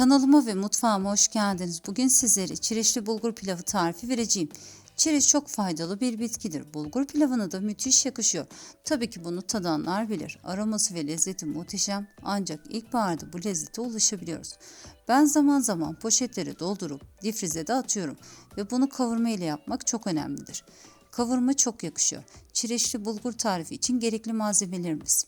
Kanalıma ve mutfağıma hoş geldiniz. Bugün sizlere çireçli bulgur pilavı tarifi vereceğim. Çireç çok faydalı bir bitkidir. Bulgur pilavına da müthiş yakışıyor. Tabii ki bunu tadanlar bilir. Aroması ve lezzeti muhteşem ancak ilkbaharda bu lezzete ulaşabiliyoruz. Ben zaman zaman poşetlere doldurup difrize de atıyorum ve bunu kavurma ile yapmak çok önemlidir. Kavurma çok yakışıyor. Çireçli bulgur tarifi için gerekli malzemelerimiz.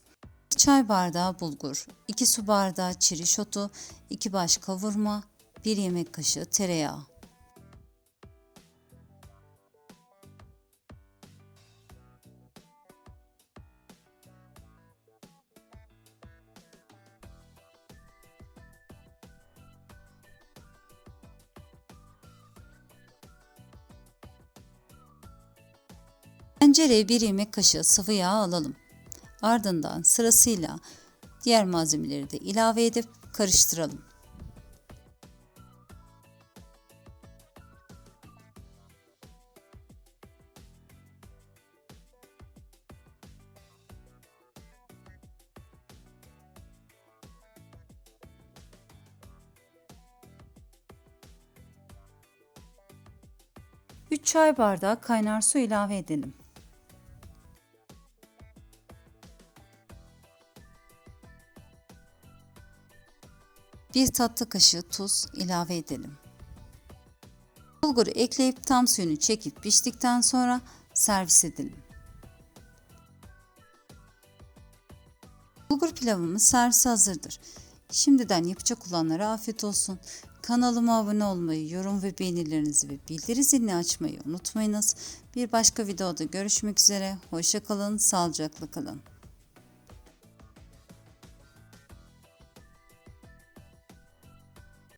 1 çay bardağı bulgur, 2 su bardağı çiriş otu, 2 baş kavurma, 1 yemek kaşığı tereyağı. Tencereye 1 yemek kaşığı sıvı yağ alalım. Ardından sırasıyla diğer malzemeleri de ilave edip karıştıralım. Çay bardağı kaynar su ilave edelim. 1 tatlı kaşığı tuz ilave edelim. Bulguru ekleyip tam suyunu çekip piştikten sonra servis edelim. Bulgur pilavımız servise hazırdır. Şimdiden yapacak olanlara afiyet olsun. Kanalıma abone olmayı, yorum ve beğenilerinizi ve bildiri zilini açmayı unutmayınız. Bir başka videoda görüşmek üzere. Hoşçakalın, sağlıcakla kalın.